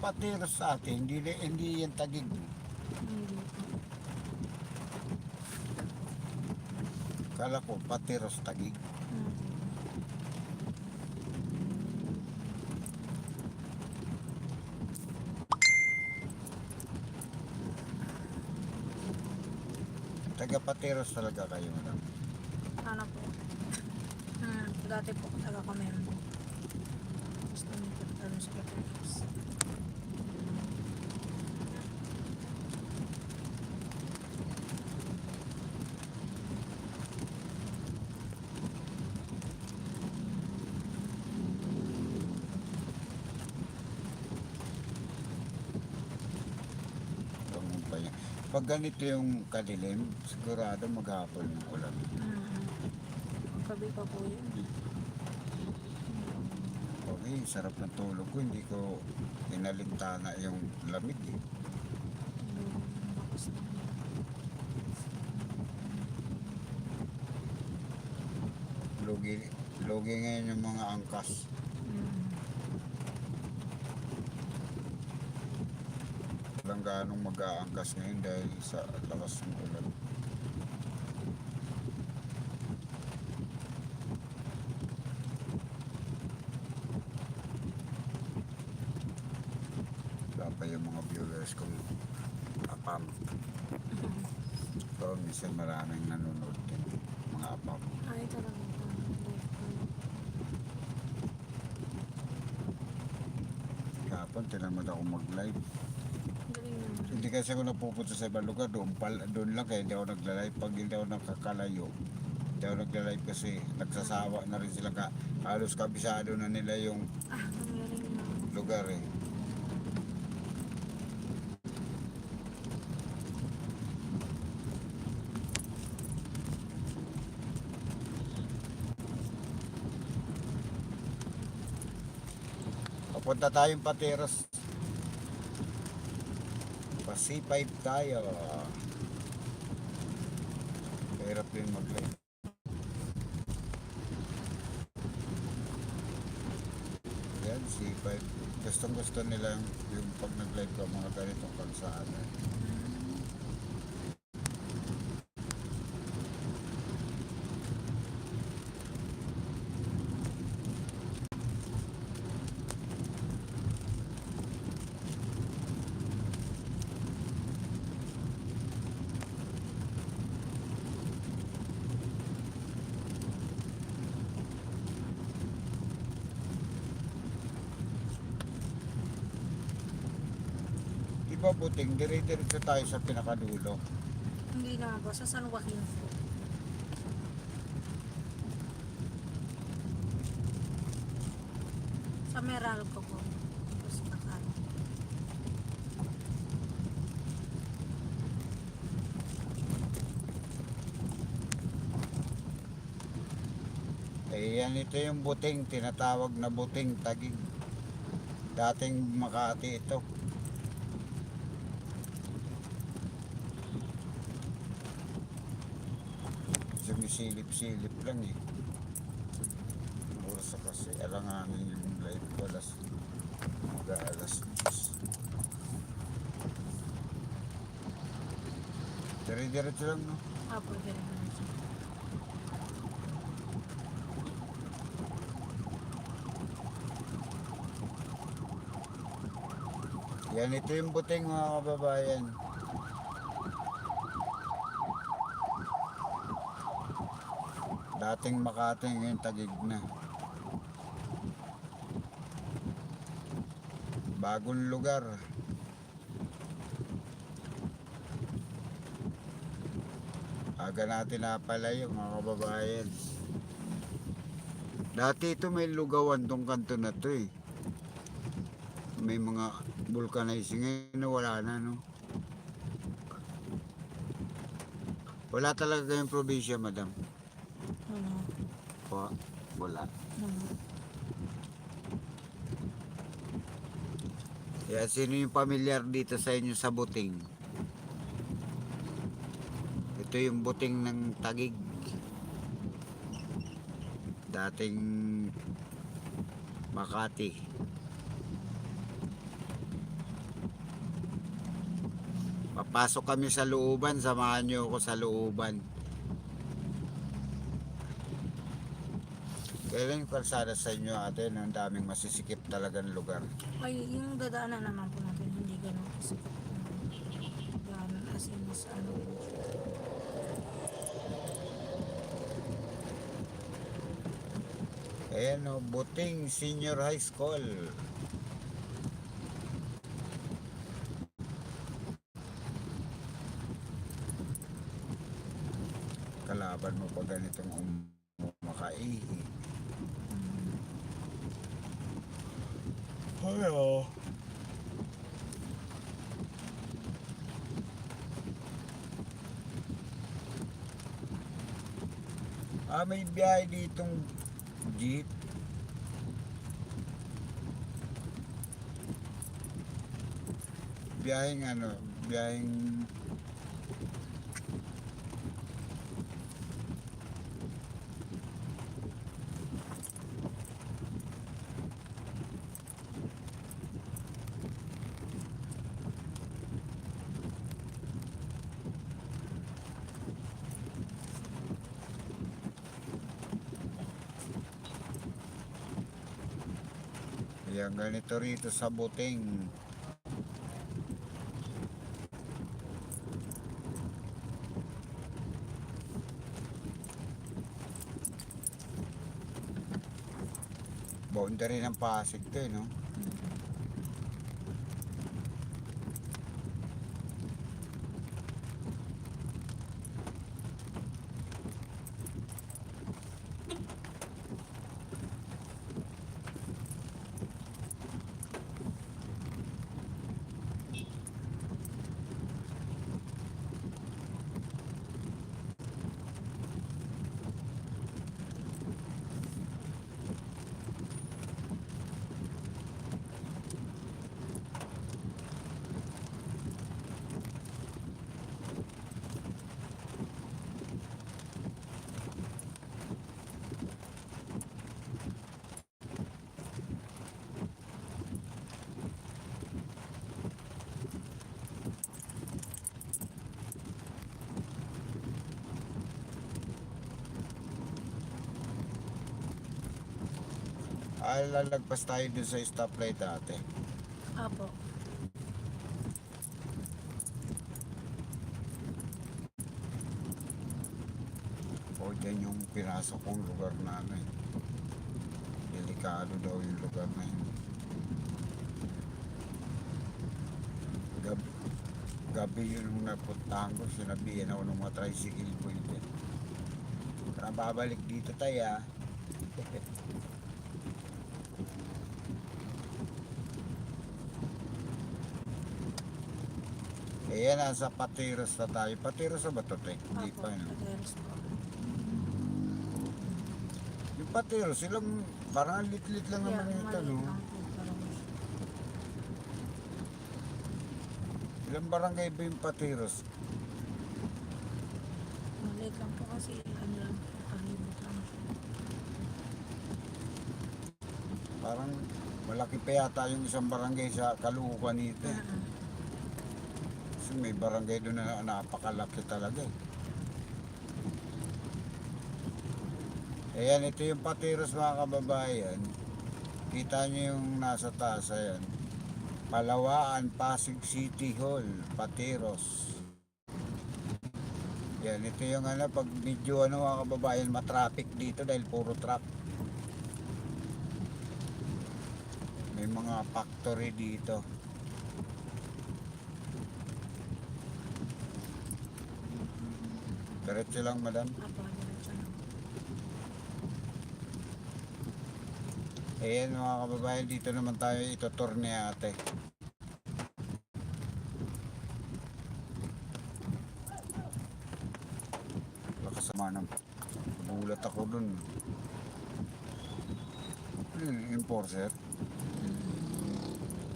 patiros sa atin, hindi, hindi yan tagig. Kala ko patiros tagig. Taga patiros talaga kayo madam. Ano po? Hmm, dati po taga kami. Gusto niyo po sa Batangas. Ganun pa yan. Pag ganito yung kadilim, sigurado maghapon ng ulan. Gabi pa po yun. Okay, sarap ng tulog ko. Hindi ko inalintana yung lamig eh. Lugi, lugi ngayon yung mga angkas. Hmm. Walang ganong mag-aangkas ngayon dahil sa lakas ng ulan. Pa yung mga viewers kong apam. So, minsan maraming nanonood din. Mga apam. Ay, talaga. Kapon, tinamad ako mag-live. Hindi kasi ako napupunta sa ibang lugar. Doon, pal, doon lang kaya hindi ako nagla-live. Pag hindi ako nakakalayo, hindi ako nagla-live kasi nagsasawa na rin sila. Ka, halos kabisado na nila yung lugar eh. Papunta tayong Pateros. Pasi-5 tayo. Hirap din mag-live. Yan, C5. Gustong gusto nila yung, pag nag-live ka mga ganitong kalsada. Di ba buting, dire-diretso tayo sa pinakadulo. Hindi naman po. Sa San Joaquin po. Sa Meralco po. Tapos Bataan. Eh, ito yung buting, tinatawag na buting tagig. Dating Makati ito. Sumisilip-silip lang eh. Oras kasi alanganin yung live ko alas mga alas 10. Dire-diretso lang no? Apo, siya. Yan ito yung buting mga kababayan. Dating Makati ngayon tagig na. Bagong lugar. Aga natin napalayo mga kababayan. Dati ito may lugawan tong kanto na to eh. May mga vulcanizing ngayon wala na no. Wala talaga kayong probinsya, madam. Yan, sino yung familiar dito sa inyo sa buting? Ito yung buting ng tagig. Dating Makati. Papasok kami sa looban, samahan nyo ako sa looban. Kailan yung kalsada sa inyo ate, ang daming masisikip talagang lugar. Ay, yung dadaanan naman po natin, hindi ganun kasi. Daanan as in is ano. Ayan o, Buting Senior High School. Ah, may biyahe ditong jeep. Biyaheng ano, biyaheng Ayan, ganito rito sa buting. Boundary ng Pasig to eh, no? Lalagpas tayo dun sa stoplight dati. Apo. O dyan yung pinasok kong lugar namin. Delikado daw yung lugar na yun. Gabi, gabi yun nung napuntahan ko, sinabihan ako ng mga tricycle boy dyan. Tara babalik dito tayo ah. Ayan, nasa Patiros na tayo. Patiros na ba ito, te? Hindi Apo. pa, no? Po. Yung Patiros, silang parang lit-lit lang naman Yeah, ito, maliit no? Ilang barangay ba yung Patiros? Maliit lang po kasi ano lang po. Parang malaki pa yata yung isang barangay sa Caloocan nito. eh. Kasi may barangay doon na napakalaki talaga. eh. Ayan, ito yung Patiros mga kababayan. Kita nyo yung nasa taas, ayan. Palawaan, Pasig City Hall, Patiros. Yan, ito yung ano, pag medyo ano mga kababayan, matraffic dito dahil puro truck. May mga factory dito. Diretso lang, madam. Apo, diretso lang. Ayan mga kababayan, dito naman tayo itutur ni ate. Nakasama ng bulat ako dun. Hmm, enforcer.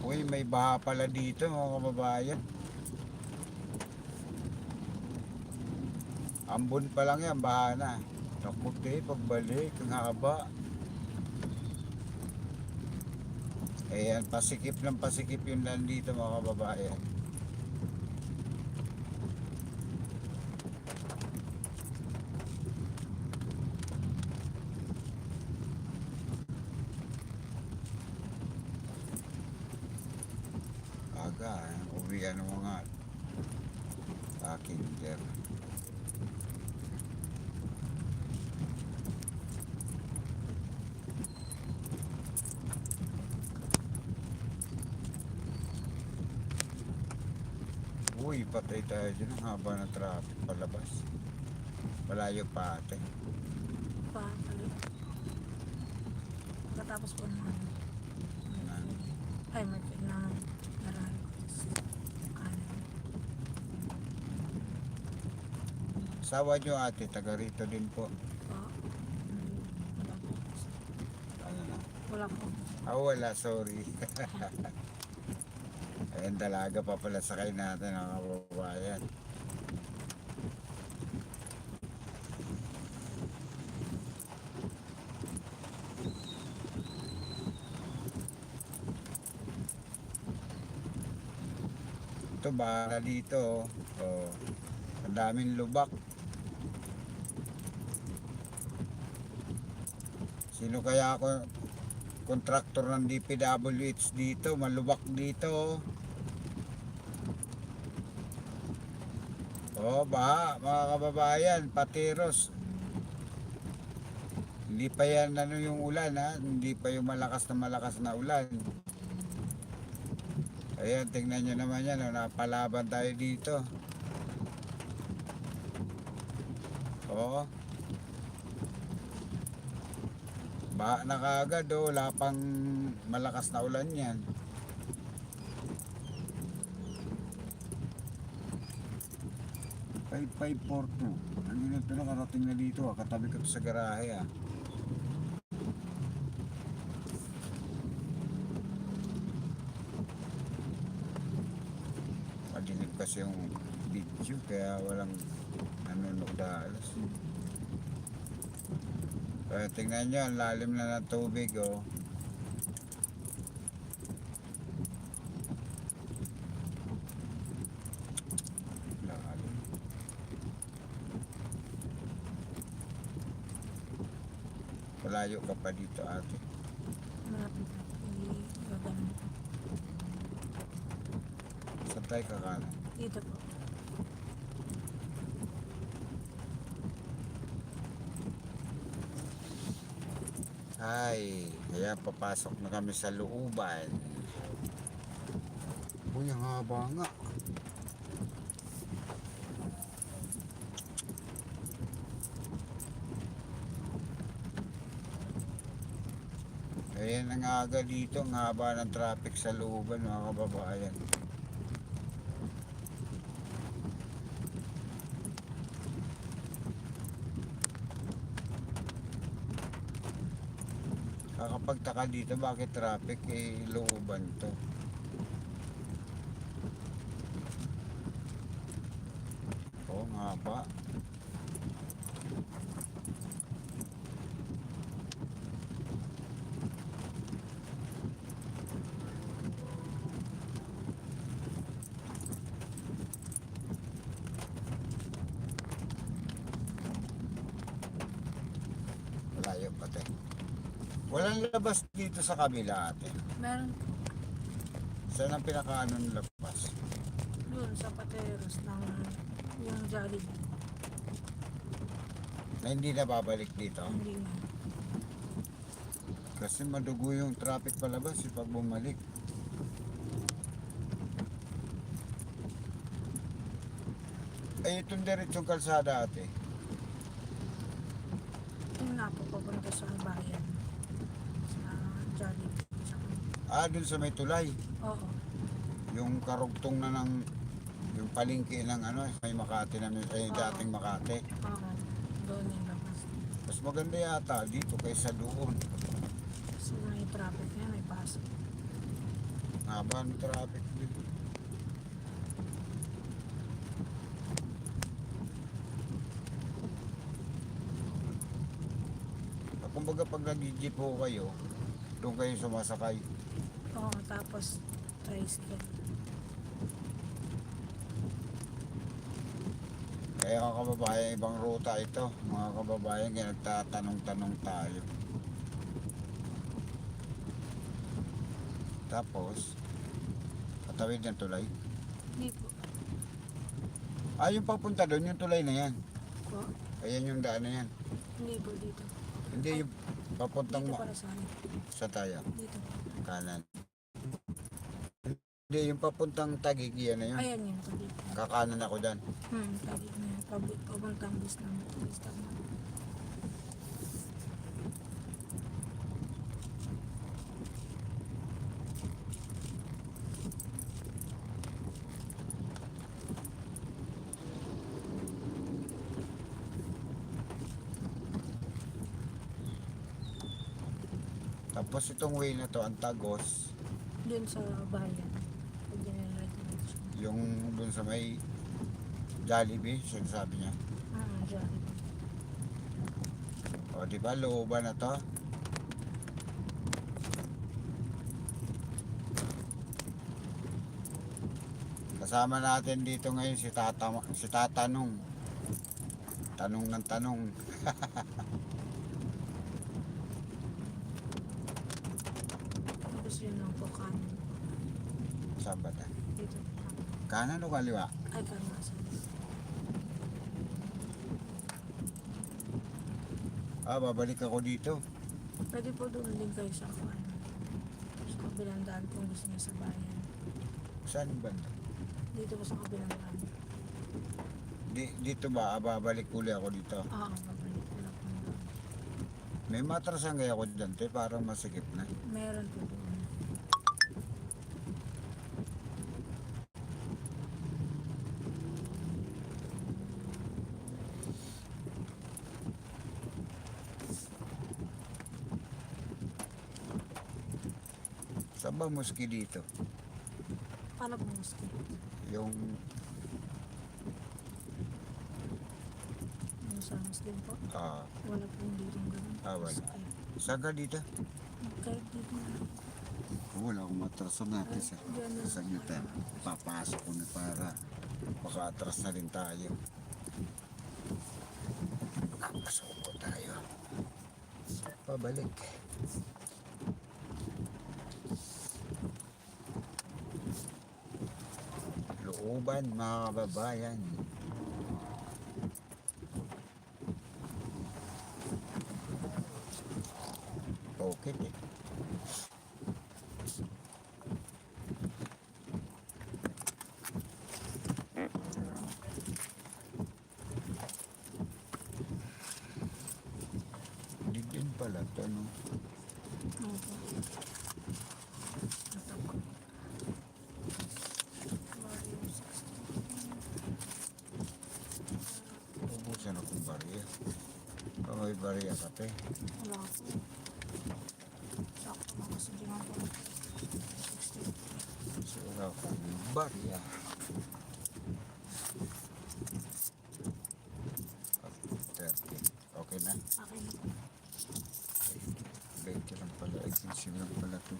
Uy, may baha pala dito mga kababayan. Ambon pa lang yan, baha na. Naku, te, pagbalik, ang haba. Ayan, pasikip ng pasikip yung land mga kababayan. sabihan ng mga pakinder. Uy, patay tayo dyan. Ang haba ng traffic palabas. Malayo pa ate. Pa, palit. Pagkatapos po ng ano, Ano? ay, market na. Kanan. Sawa nyo ate, taga rito din po. Mm, Wala po. Ano na? Wala po. Ah, wala, sorry. Ayan, dalaga pa pala sakay natin ang kababayan. Ito, baka dito. Oh. Oh. Ang daming lubak. Sino kaya ako kontraktor ng DPWH dito, malubak dito. Oh, baha, mga kababayan, patiros. Hindi pa yan ano yung ulan ha, hindi pa yung malakas na malakas na ulan. Ayan, tingnan nyo naman yan, oh, napalaban tayo dito. Oo. Ba na kaagad oh, wala pang malakas na ulan yan. Five five four two. Ano na dito ah. Katabi ko sa garahe ah. Madilim kasi yung video kaya walang nanonood halos. Kaya tingnan nyo, ang lalim na ng tubig oh. Lalim. Malayo ka pa dito ate. Gaganon po. Saan tayo kakanan? Dito po. Ay, kaya papasok na kami sa looban. Uy, ang haba nga. Ayan ang aga dito, ang haba ng traffic sa looban mga kababayan. Kakapagtaka dito, bakit traffic eh looban to? Oo nga ba? Malayo pa tayo. Walang labas dito sa kabila ate. Meron po. Saan ang pinakaano ng labas? Doon sa pateros ng yung Jollibee. Na hindi na babalik dito. Hindi na. Kasi madugo yung traffic palabas eh, pag bumalik. Ay, itong diretsong kalsada ate. Yung na po papunta sa bayan. Ah, dun sa may tulay. oo. Yung karugtong na ng yung palengke ng ano, may Makati na eh, Oo. dating Makati. Oo. Doon yung labas. Mas maganda yata dito kaysa doon. Kasi may traffic na may pasok. Haba ng traffic dito. Ah, Kumbaga pag nag-jeep po kayo, doon kayo sumasakay. Oo, tapos tricycle. Kaya mga kababayan, ibang ruta ito. Mga kababayan, kaya nagtatanong-tanong tayo. Tapos, katawid ng tulay. Ah, yung papunta doon, yung tulay na yan. Po? Ayan yung daan na yan. Hindi po dito. Hindi yung papuntang Dito sa akin. sa tayo, Dito. kanan. Hindi, yung papuntang tagig, yan na yun. Ayan yun. dito. Kakanan ako dyan. Hmm, tagit na yan. Pab- Pabuntang bus Tapos itong way na to, ang tagos, Doon sa bayan. Yung dun sa may Jollibee, sinasabi niya. Ah, dyan. O, di ba, looban na to? Kasama natin dito ngayon si Tata, si Tatanong. Tanong ng tanong. Tapos yun lang po kanan. Saan ba tayo? Dito. Kanan o kaliwa? Ay, karmasan. Ah, babalik ako dito. Pwede po doon din kayo sa kanan. Sa kabilang daan kung gusto niya sa bayan. Saan ba? Dito po sa kabilang daan. Di, dito ba? Ah, babalik uli ako dito. Ah, babalik ko lang po. doon. May matrasan kaya ako dyan, te, parang masikip na. Meron po doon. Saan ba muski dito? Paano po muski? Yung Yung sa Muslim po? ah, Wala po dito ganun. Ah, wala. Saan ka dito? Kahit dito na. Wala akong matrasan natin sa na. saglit eh. Papasok ko na para maka-atras na rin tayo. Papasok po tayo. Pabalik. Looban mga kababayan. Okay eh. Hindi din pala to, no? Opo. Ito po. Mario 16. Ubusan akong bariya. Oh, may bariya ka, te. Wala po. Sakto na kasi di nga po. 16. So, wala akong bariya. Thirty. Okay na? Akin na po. 20 lang pala. Extension lang pala to.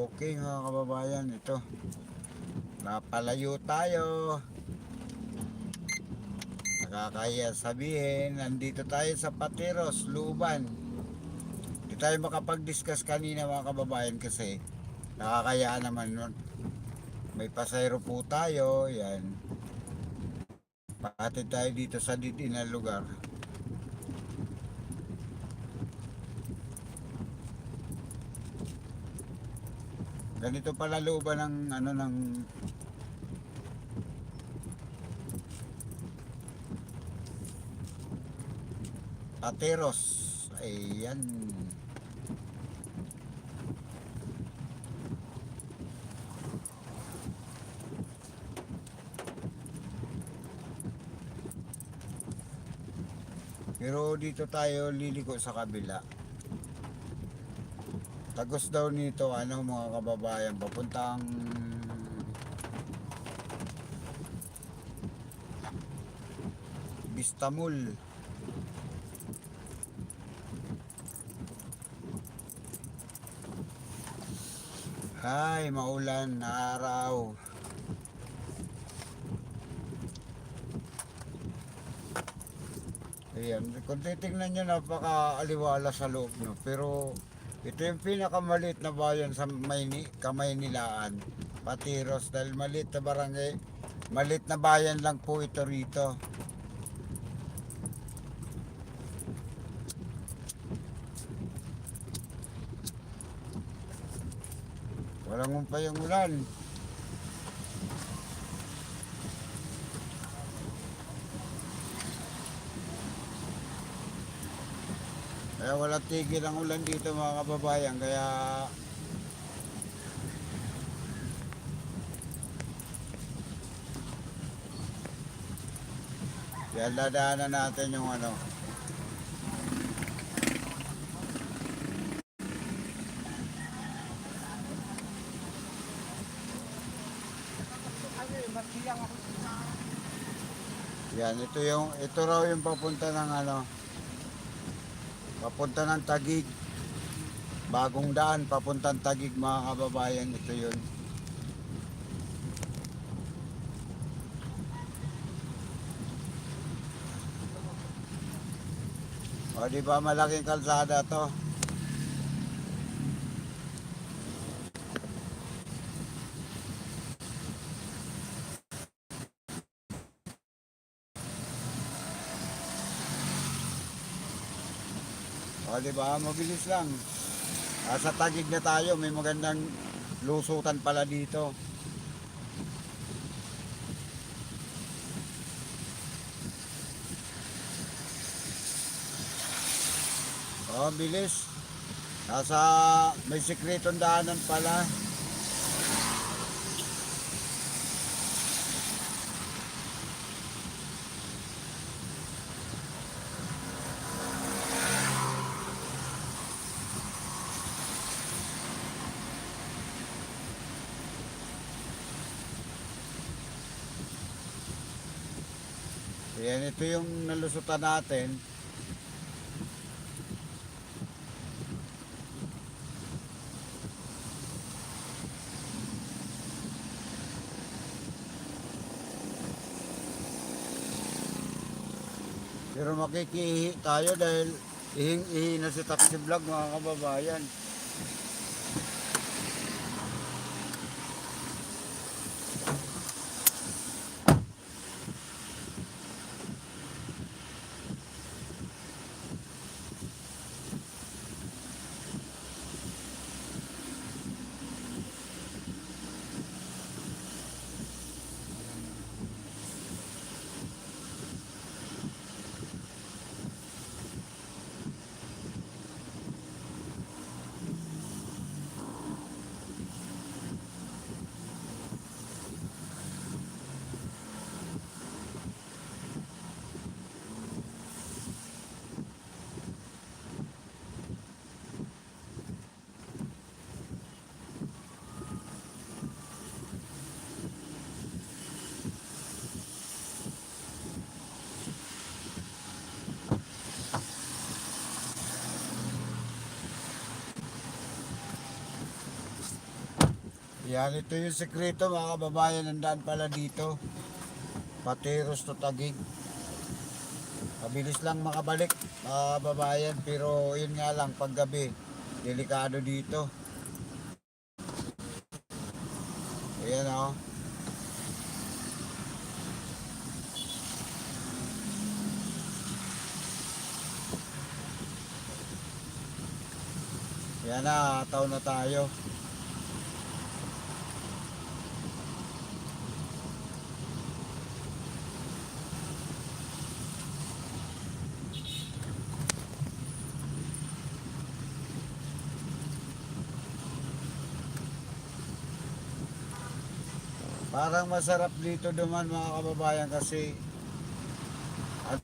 Okay mga kababayan, ito. Napalayo tayo. Nakakaya sabihin, nandito tayo sa Patiros, Luban. Hindi tayo makapag-discuss kanina mga kababayan kasi nakakaya naman nun. May pasayro po tayo, yan. Patid tayo dito sa didi na lugar. Ganito pala looban ng ano ng Ateros. Ayan. Pero dito tayo liliko sa kabila. Tagos daw nito, ano mga kababayan, papuntang Bistamul. Ay, maulan na araw. Ayan, kung titignan nyo, napaka-aliwala sa loob nyo. Pero, ito yung pinakamalit na bayan sa Mayni, Kamaynilaan, Patiros. Dahil malit na barangay, malit na bayan lang po ito rito. Walang umpay yung ulan. Kaya wala tigil ang ulan dito mga kababayan. Kaya Yan dadaanan natin yung ano. Yan, ito yung ito raw yung papunta ng ano papunta ng Tagig. Bagong daan papuntang Tagig mga kababayan, ito yun. O di ba malaking kalsada to? O di ba mabilis lang. Nasa tagig na tayo, may magandang lusutan pala dito. O bilis. Nasa may sikretong daanan pala. Yan, ito yung nalusutan natin. Pero makikihi tayo dahil ihing-ihi na si Taxi Vlog mga kababayan. Yan, ito yung sekreto mga kababayan. Nandaan pala dito. Pateros to Tagig. Mabilis lang makabalik mga kababayan. Pero yun nga lang, paggabi, delikado dito. Ayan o. Yan na, ataw na tayo. Parang masarap dito duman mga kababayan kasi at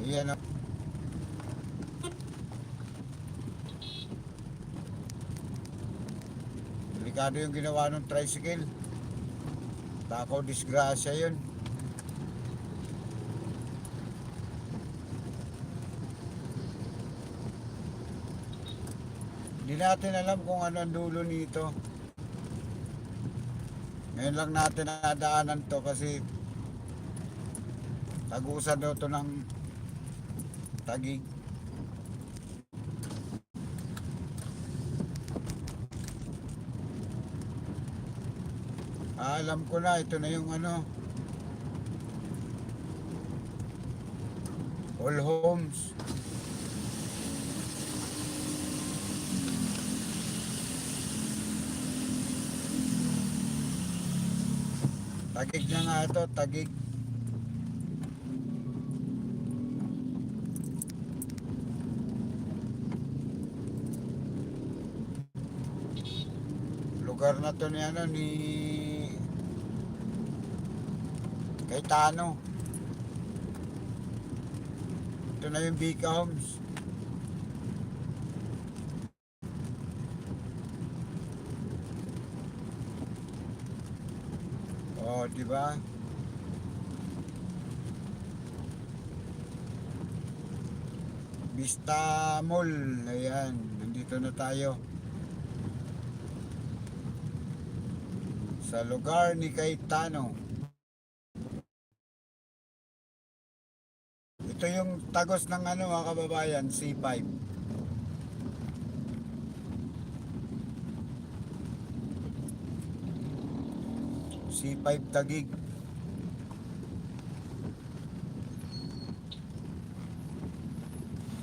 Ayan o. Delikado yung ginawa ng tricycle. Takaw disgrasya yun. Hindi natin alam kung ano ang dulo nito. Ngayon lang natin nadaanan to kasi tagusan daw to ng tagig. Ah, alam ko na, ito na yung ano. All homes. Tagig na nga ito, tagig. Lugar na to ni ano ni Kaitano. Ito na yung Bika Homes. Oh, di ba? Vista Mall. Ayan, nandito na tayo. Sa lugar ni Kaitano. Ito yung tagos ng ano mga kababayan, C5. C5 Tagig.